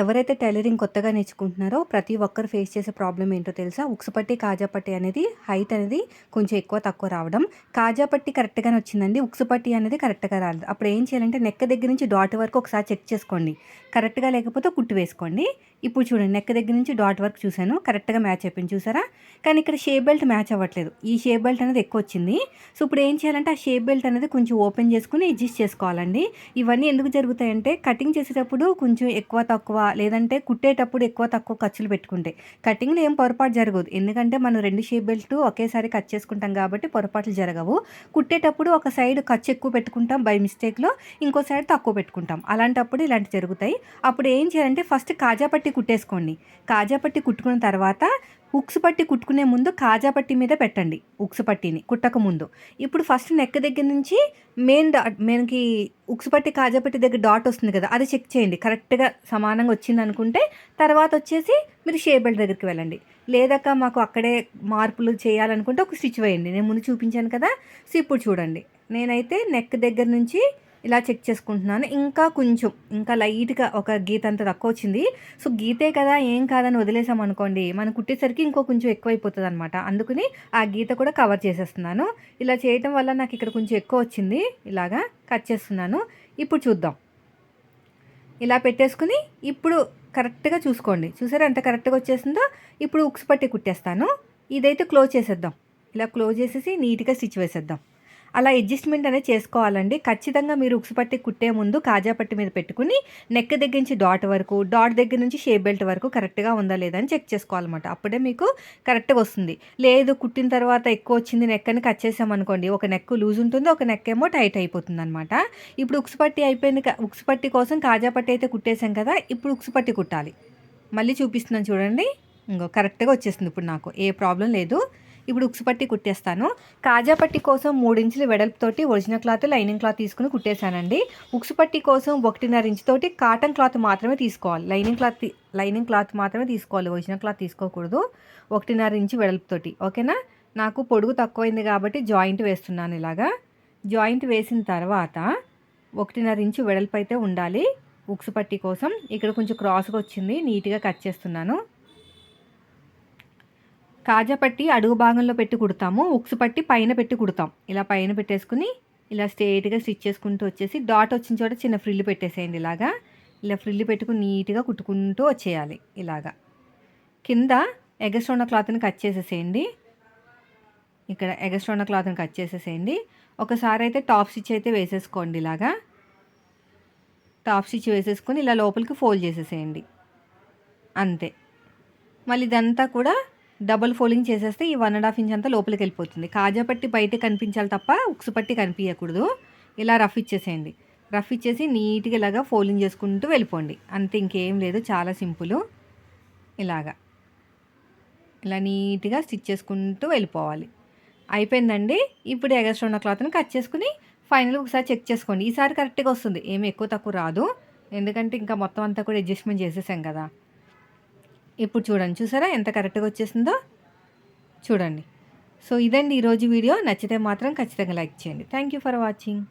ఎవరైతే టైలరింగ్ కొత్తగా నేర్చుకుంటున్నారో ప్రతి ఒక్కరు ఫేస్ చేసే ప్రాబ్లం ఏంటో తెలుసా? ఉక్సుపట్టి కాజాపట్టి అనేది హైట్ అనేది కొంచెం ఎక్కువ తక్కువ రావడం. కాజాపట్టి కరెక్ట్గానే వచ్చిందండి. ఉక్సుపట్టి అనేది కరెక్ట్గా రాలేదు అప్పుడు ఏం చేయాలంటే నెక్క దగ్గర నుంచి డాట్ వరకు ఒకసారి చెక్ చేసుకోండి. కరెక్ట్గా లేకపోతే కుట్టు వేసుకోండి. ఇప్పుడు చూడండి నెక్ దగ్గర నుంచి డాట్ వర్క్ చూశాను. కరెక్ట్గా మ్యాచ్ అయిపోయింది చూసారా? కానీ ఇక్కడ షేప్ బెల్ట్ మ్యాచ్ అవ్వట్లేదు. ఈ షేప్ బెల్ట్ అనేది ఎక్కువ వచ్చింది. సో ఇప్పుడు ఏం చేయాలంటే ఆ షేప్ బెల్ట్ అనేది కొంచెం ఓపెన్ చేసుకుని అడ్జస్ట్ చేసుకోవాలండి. ఇవన్నీ ఎందుకు జరుగుతాయంటే కటింగ్ చేసేటప్పుడు కొంచెం ఎక్కువ తక్కువ లేదంటే కుట్టేటప్పుడు ఎక్కువ తక్కువ ఖర్చులు పెట్టుకుంటే. కటింగ్లో ఏం పొరపాటు జరగదు. ఎందుకంటే మనం రెండు షేప్ బెల్ట్ ఒకేసారి కట్ చేసుకుంటాం కాబట్టి పొరపాట్లు జరగవు. కుట్టేటప్పుడు ఒక సైడ్ ఖర్చు ఎక్కువ పెట్టుకుంటాం బై మిస్టేక్లో ఇంకో సైడ్ తక్కువ పెట్టుకుంటాం. అలాంటప్పుడు ఇలాంటి జరుగుతాయి. అప్పుడు ఏం చేయాలంటే ఫస్ట్ కాజాపట్టి కుట్టేసుకోండి. కాజాపట్టి కుట్టుకున్న తర్వాత ఉక్స్ పట్టి కుట్టుకునే ముందు కాజా పట్టి మీద పెట్టండి ఉక్స్ పట్టిని కుట్టక ముందు. ఇప్పుడు ఫస్ట్ నెక్ దగ్గర నుంచి మెయిన్ డాట్ మెయిన్కి ఉక్స్ పట్టి కాజా పట్టి దగ్గర డాట్ వస్తుంది కదా అది చెక్ చేయండి. కరెక్ట్గా సమానంగా వచ్చింది అనుకుంటే తర్వాత వచ్చేసి మీరు షేప్ బెల్ట్ దగ్గరికి వెళ్ళండి. లేదక్క మాకు అక్కడే మార్పులు చేయాలనుకుంటే ఒక స్టిచ్ వేయండి. నేను ముందు చూపించాను కదా సో ఇప్పుడు చూడండి. నేనైతే నెక్ దగ్గర నుంచి ఇలా చెక్ చేసుకుంటున్నాను. ఇంకా కొంచెం ఇంకా లైట్గా ఒక గీత అంత తక్కువ వచ్చింది. సో గీతే కదా ఏం కాదని వదిలేసాం అనుకోండి మనం కుట్టేసరికి ఇంకో కొంచెం ఎక్కువైపోతుంది అనమాట అందుకని ఆ గీత కూడా కవర్ చేసేస్తున్నాను. ఇలా చేయటం వల్ల నాకు ఇక్కడ కొంచెం ఎక్కువ వచ్చింది. ఇలాగా కట్ చేస్తున్నాను. ఇప్పుడు చూద్దాం. ఇలా పెట్టేసుకుని ఇప్పుడు కరెక్ట్గా చూసుకోండి. చూసారా ఎంత కరెక్ట్గా వచ్చేసిందో? ఇప్పుడు ఉక్స్ పట్టి కుట్టేస్తాను. ఇదైతే క్లోజ్ చేసేద్దాం. ఇలా క్లోజ్ చేసేసి నీట్గా స్టిచ్ వేసేద్దాం. అలా అడ్జస్ట్మెంట్ అనేది చేసుకోవాలండి. ఖచ్చితంగా మీరు ఉక్సుపట్టి కుట్టే ముందు కాజా పట్టి మీద పెట్టుకుని నెక్ దగ్గర నుంచి డాట్ వరకు డాట్ దగ్గర నుంచి షేప్ బెల్ట్ వరకు కరెక్ట్గా ఉందా లేదా అని చెక్ చేసుకోవాలన్నమాట. అప్పుడే మీకు కరెక్ట్గా వస్తుంది. లేదు కుట్టిన తర్వాత ఎక్కువ వచ్చింది నెక్ అని కట్ చేసామనుకోండి ఒక నెక్ లూజ్ ఉంటుంది ఒక నెక్ ఏమో టైట్ అయిపోతుంది అనమాట ఇప్పుడు ఉక్సుపట్టి అయిపోయింది ఉక్సుపట్టి కోసం కాజా పట్టి అయితే కుట్టేసాం కదా ఇప్పుడు ఉక్సుపట్టి కుట్టాలి. మళ్ళీ చూపిస్తున్నాను చూడండి. ఇంకో కరెక్ట్గా వచ్చేసింది ఇప్పుడు నాకు. ఏ ప్రాబ్లం లేదు. ఇప్పుడు ఉక్సు పట్టి కుట్టేస్తాను. కాజా పట్టి కోసం మూడించులు వెడల్పుతోటి ఒరిజినల్ క్లాత్ లైనింగ్ క్లాత్ తీసుకుని కుట్టేశానండి. ఉక్సు పట్టి కోసం ఒకటిన్నర ఇంచుతోటి కాటన్ క్లాత్ మాత్రమే తీసుకోవాలి. లైనింగ్ క్లాత్ లైనింగ్ క్లాత్ మాత్రమే తీసుకోవాలి. ఒరిజినల్ క్లాత్ తీసుకోకూడదు. ఒకటిన్నర ఇంచు వెడల్పుతోటి. ఓకేనా? నాకు పొడుగు తక్కువైంది కాబట్టి జాయింట్ వేస్తున్నాను ఇలాగా. జాయింట్ వేసిన తర్వాత ఒకటిన్నర ఇంచు వెడల్పు అయితే ఉండాలి. ఉక్సు పట్టి కోసం. ఇక్కడ కొంచెం క్రాస్గా వచ్చింది. నీట్గా కట్ చేస్తున్నాను. కాజా పట్టి అడుగు భాగంలో పెట్టి కుడతాము ఉక్సు పట్టి పైన పెట్టి కుడతాం. ఇలా పైన పెట్టేసుకుని ఇలా స్ట్రేట్గా స్టిచ్ చేసుకుంటూ వచ్చేసి డాట్ వచ్చిన చోట చిన్న ఫ్రిల్లు పెట్టేసేయండి ఇలాగా. ఇలా ఫ్రిల్లు పెట్టుకుని నీట్గా కుట్టుకుంటూ వచ్చేయాలి ఇలాగా. కింద ఎగస్ట్రోన క్లాత్ని కట్ చేసేసేయండి. ఇక్కడ ఎగస్ట్రోన క్లాత్ని కట్ చేసేసేయండి. ఒకసారి అయితే టాప్ స్టిచ్ అయితే వేసేసుకోండి ఇలాగా. టాప్ స్టిచ్ వేసేసుకొని ఇలా లోపలికి ఫోల్డ్ చేసేసేయండి. అంతే. మళ్ళీ ఇదంతా కూడా డబుల్ ఫోల్డింగ్ చేసేస్తే ఈ వన్ అండ్ హాఫ్ ఇంచ్ అంతా లోపలికి వెళ్ళిపోతుంది. కాజా పట్టి బయట కనిపించాలి తప్ప ఉక్సు పట్టి కనిపించకూడదు. ఇలా రఫ్ ఇచ్చేసేయండి. రఫ్ ఇచ్చేసి నీట్గా ఇలాగా ఫోల్డింగ్ చేసుకుంటూ వెళ్ళిపోండి. అంతే ఇంకేం లేదు చాలా సింపుల్. ఇలాగా. ఇలా నీట్గా స్టిచ్ చేసుకుంటూ వెళ్ళిపోవాలి. అయిపోయిందండి. ఇప్పుడు ఎగస్ట్రా ఉన్న క్లాత్ని కట్ చేసుకుని ఫైనల్ ఒకసారి చెక్ చేసుకోండి. ఈసారి కరెక్ట్గా వస్తుంది. ఏమి ఎక్కువ తక్కువ రాదు. ఎందుకంటే ఇంకా మొత్తం అంతా కూడా అడ్జస్ట్మెంట్ చేసేసాం కదా. ఇప్పుడు చూడండి చూసారా? ఎంత కరెక్ట్గా వచ్చేసిందో? చూడండి. సో ఇదండి ఈరోజు వీడియో. నచ్చితే మాత్రం ఖచ్చితంగా లైక్ చేయండి. Thank you for watching.